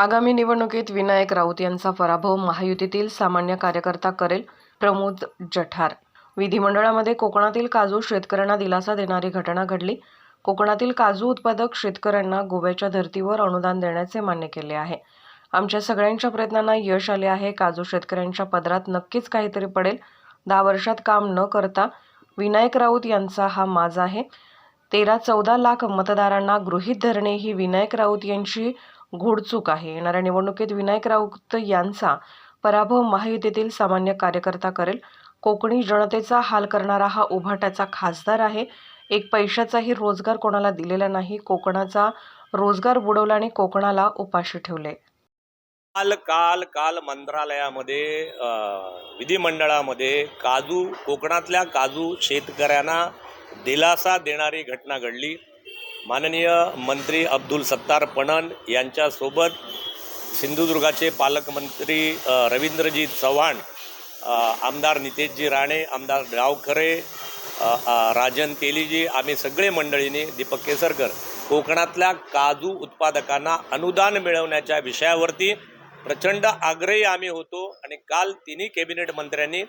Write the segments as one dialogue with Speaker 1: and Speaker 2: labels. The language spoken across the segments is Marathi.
Speaker 1: आगामी निवडणुकीत विनायक राऊत यांचा पराभव महायुतीतील सामान्य कार्यकर्ता करेल प्रमोद जठार. विधिमंडळामध्ये कोकणातील काजू शेतकऱ्यांना दिलासा देणारी घटना घडली. कोकणातील काजू उत्पादक शेतकऱ्यांना गोव्याच्या धर्तीवर अनुदान देण्याचे मान्य केले आहे. आमच्या सगळ्यांच्या प्रयत्नांना यश आले आहे. काजू शेतकऱ्यांच्या पदरात नक्कीच काहीतरी पडेल. दहा वर्षात काम न करता विनायक राऊत यांचा हा माज आहे. तेरा चौदा लाख मतदारांना गृहीत धरणे ही विनायक राऊत यांची घोडचूक आहे. येणाऱ्या निवडणुकीत विनायक राऊत यांचा पराभव महायुतीतील सामान्य कार्यकर्ता करेल. कोकणी जनतेचा हाल करणारा हा उभाट्याचा खासदार आहे. एक पैशाचाही रोजगार कोणाला दिलेला नाही कोकणाचा रोजगार बुडवला आणि कोकणाला उपाशी ठेवले.
Speaker 2: काल काल काल मंत्रालयामध्ये विधिमंडळामध्ये काजू कोकणातल्या काजू शेतकऱ्यांना दिलासा देणारी घटना घडली. माननीय मंत्री अब्दुल सत्तार पणन यांच्यासोबत सिंधुदुर्गाचे पालकमंत्री रवींद्रजीत रवींद्रजी चव्हाण आमदार नितेशजी राणे आमदार डावखरे राजन तेलीजी आम्ही सगळे मंडळींनी दीपक केसरकर कोकणातल्या काजू उत्पादकांना अनुदान मिळवण्याच्या विषयावरती प्रचंड आग्रही आम्ही होतो आणि काल तिन्ही कॅबिनेट मंत्र्यांनी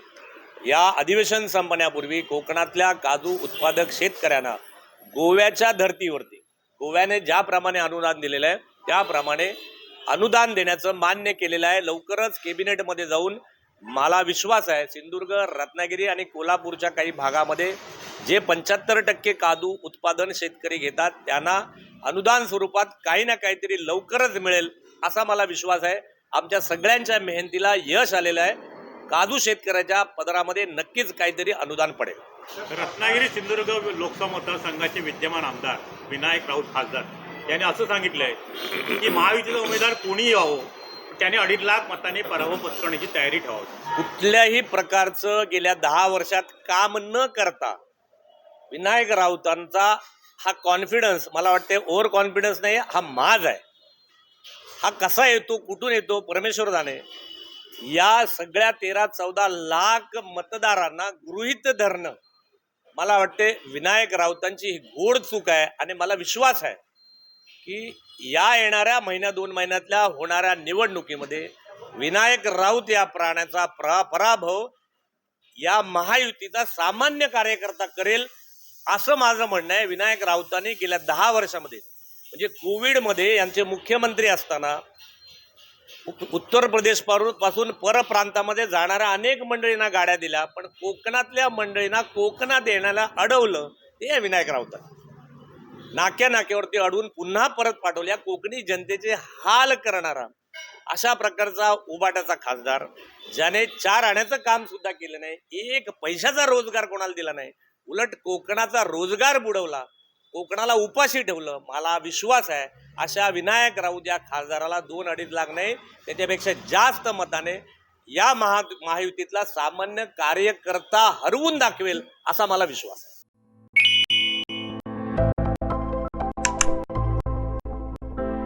Speaker 2: या अधिवेशन संपण्यापूर्वी कोकणातल्या काजू उत्पादक शेतकऱ्यांना गोव्याच्या धर्तीवरती. गोव्याने ज्याप्रमाणे अनुदान दिलेलं आहे त्याप्रमाणे अनुदान देण्याचं मान्य केलेलं आहे. लवकरच कॅबिनेटमध्ये जाऊन मला विश्वास आहे सिंधुदुर्ग रत्नागिरी आणि कोल्हापूरच्या काही भागामध्ये जे पंच्याहत्तर टक्के काजू उत्पादन शेतकरी घेतात त्यांना अनुदान स्वरूपात काही ना काहीतरी लवकरच मिळेल असा मला विश्वास आहे. आमच्या सगळ्यांच्या मेहनतीला यश आलेलं आहे. काजू शेतकऱ्याच्या पदरामध्ये नक्कीच काहीतरी अनुदान पडेल.
Speaker 3: रत्नागिरी सिंधुदुर्ग लोकसभा मतदारसंघाचे विद्यमान आमदार विनायक राऊत खासदार यांनी असं सांगितलंय की महायुतीचा उमेदवार कोणी यावं त्याने अडीच लाख मतांनी पराभव पत्करण्याची तयारी ठेवावी.
Speaker 2: कुठल्याही प्रकारचं गेल्या दहा वर्षात काम न करता विनायक राऊतांचा हा कॉन्फिडन्स मला वाटते ओव्हर कॉन्फिडन्स नाही हा माज आहे. हा कसा येतो कुठून येतो परमेश्वर जाणे. या सगळ्या तेरा चौदा लाख मतदारांना गृहीत धरणं मला वाटते विनायक राऊतांची ही गोड चूक आहे आणि मला विश्वास आहे की या येणाऱ्या महिन्या दोन महिन्यातल्या होणाऱ्या निवडणुकीमध्ये विनायक राऊत या प्राण्याचा प्रा पराभव या महायुतीचा सामान्य कार्यकर्ता करेल असं माझं म्हणणं आहे. विनायक राऊतांनी गेल्या दहा वर्षामध्ये म्हणजे कोविडमध्ये यांचे मुख्यमंत्री असताना उत्तर प्रदेश पारू- पासून परप्रांतामध्ये जाणाऱ्या अनेक मंडळींना गाड्या दिल्या पण कोकणातल्या मंडळींना कोकणात येण्याला अडवलं ते विनायक राऊतांनी नाक्या नाक्यावरती अडवून पुन्हा परत पाठवल्या कोकणी जनतेचे हाल करणारा अशा प्रकारचा उबाटाचा खासदार ज्याने चार आण्याचं काम सुद्धा केलं नाही एक पैशाचा रोजगार कोणाला दिला नाही. उलट कोकणाचा रोजगार बुडवला कोकणाला उपाशी ठेवलं मला विश्वास आहे अशा विनायक राऊत या खासदाराला दोन अडीच लाख नाही त्याच्यापेक्षा जास्त मताने या महा महायुतीतला सामान्य कार्यकर्ता हरवून दाखवेल असा मला विश्वास आहे.